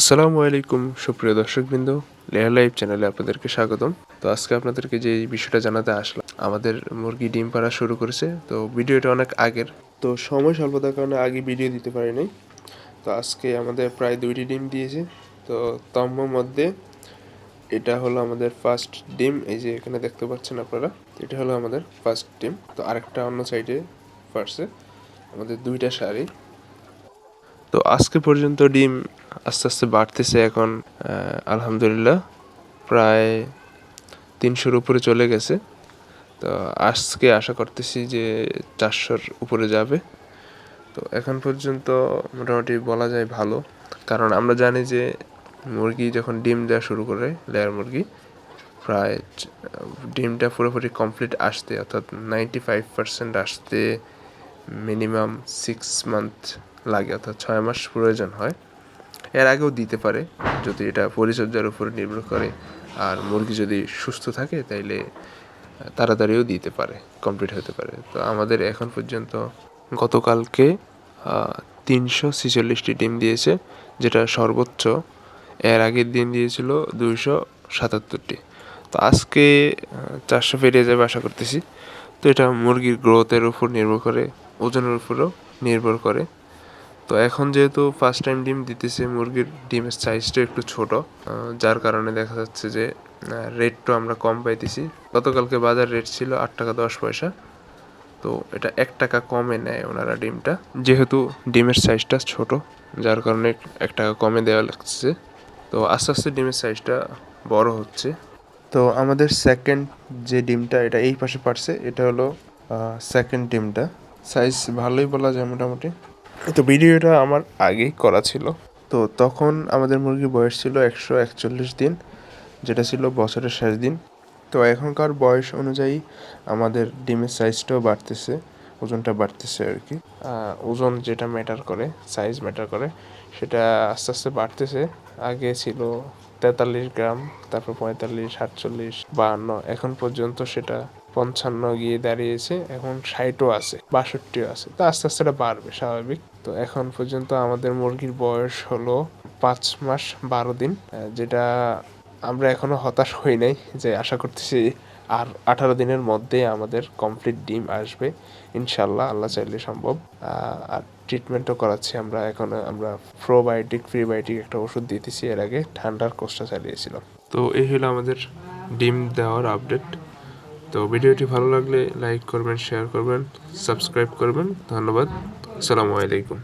আসসালামু আলাইকুম, সুপ্রিয় দর্শকবৃন্দ। লেয়ার লাইভ চ্যানেলে আপনাদেরকে স্বাগতম। তো আজকে আপনাদেরকে যে বিষয়টা জানাতে আসলাম, আমাদের মুরগি ডিম পাড়া শুরু করেছে। তো ভিডিওটা অনেক আগের। তো সময় স্বল্পতার কারণে আগে ভিডিও দিতে পারিনি তো আজকে আমাদের প্রায় দুইটি ডিম দিয়েছে। তো তম্ম মধ্যে এটা হলো আমাদের ফার্স্ট ডিম। এই যে এখানে দেখতে পাচ্ছেন আপনারা এটা হলো আমাদের ফার্স্ট ডিম। তো আরেকটা অন্য সাইডে ফার্স্টে আমাদের দুইটা শাড়ি। তো আজকে পর্যন্ত ডিম আস্তে আস্তে বাড়তেছে এখন আলহামদুলিল্লাহ। প্রায় তিনশোর উপরে চলে গেছে। তো আজকে আশা করতেছি যে চারশোর উপরে যাবে। তো এখন পর্যন্ত মোটামুটি বলা যায় ভালো। কারণ আমরা জানি যে মুরগি যখন ডিম দেওয়া শুরু করে, লেয়ার মুরগি, প্রায় ডিমটা পুরোপুরি কমপ্লিট আসতে, অর্থাৎ নাইনটি ফাইভ পার্সেন্ট আসতে মিনিমাম সিক্স মান্থ লাগে, অর্থাৎ ছয় মাস প্রয়োজন হয়। এর আগেও দিতে পারে, যদি এটা পরিচর্যার উপর নির্ভর করে। আর মুরগি যদি সুস্থ থাকে, তাইলে তাড়াতাড়িও দিতে পারে কমপ্লিট হতে পারে। তো আমাদের এখন পর্যন্ত গতকালকে তিনশো ছেচল্লিশটি ডিম দিয়েছে, যেটা সর্বোচ্চ। এর আগের দিন দিয়েছিল দুইশো সাতাত্তরটি। তো আজকে চারশো পেরিয়ে যাবে আশা করতেছি। তো এটা মুরগির গ্রোথের উপর নির্ভর করে, ওজনের উপরও নির্ভর করে। তো এখন যেহেতু ফার্স্ট টাইম ডিম দিতেছে, মুরগির ডিমের সাইজটা একটু ছোট যার কারণে দেখা যাচ্ছে যে রেটটা আমরা কম পাইতেছি। গতকালকে বাজার রেট ছিল আট টাকা দশ পয়সা। তো এটা এক টাকা কমে নেয় ওনারা ডিমটা, যেহেতু ডিমের সাইজটা ছোট, যার কারণে এক টাকা কমে দেওয়া লাগছে। তো আস্তে আস্তে ডিমের সাইজটা বড় হচ্ছে। তো আমাদের সেকেন্ড যে ডিমটা, এটা এই পাশে পারছে, এটা হলো সেকেন্ড ডিমটা। সাইজ ভালোই বলা যায় মোটামুটি। তো ভিডিওটা আমার আগেই করা ছিল। তো তখন আমাদের মুরগির বয়স ছিল একশো একচল্লিশ দিন, যেটা ছিল বছরের শেষ দিন। তো এখনকার বয়স অনুযায়ী আমাদের ডিমের সাইজটাও বাড়তেছে, ওজনটা বাড়তেছে আর কি। ওজন যেটা ম্যাটার করে সাইজ ম্যাটার করে, সেটা আস্তে আস্তে বাড়তেছে। আগে ছিল তেতাল্লিশ গ্রাম, তারপর পঁয়তাল্লিশ, সাতচল্লিশ, বাহান্ন, এখন পর্যন্ত সেটা পঞ্চান্ন গিয়ে দাঁড়িয়েছে, এখন ষাটও আছে, বাষট্টিও আছে। তো আস্তে আস্তে এটা বাড়বে, স্বাভাবিক। তো এখন পর্যন্ত আমাদের মুরগির বয়স হলো পাঁচ মাস বারো দিন যেটা আমরা এখনও হতাশ হই নাই যে আশা করতেছি আর আঠারো দিনের মধ্যে আমাদের কমপ্লিট ডিম আসবে। ইনশাল্লাহ আল্লাহ চাইলে সম্ভব। আর ট্রিটমেন্টও করাচ্ছি আমরা এখন, আমরা প্রোবায়োটিক প্রিবায়োটিক একটা ওষুধ দিতেছি এর আগে, ঠান্ডার কোর্সটা চালিয়েছিলাম। তো এই হলো আমাদের ডিম দেওয়ার আপডেট তো ভিডিওটি ভালো লাগলে লাইক করবেন শেয়ার করবেন সাবস্ক্রাইব করবেন। ধন্যবাদ। আসসালামু আলাইকুম।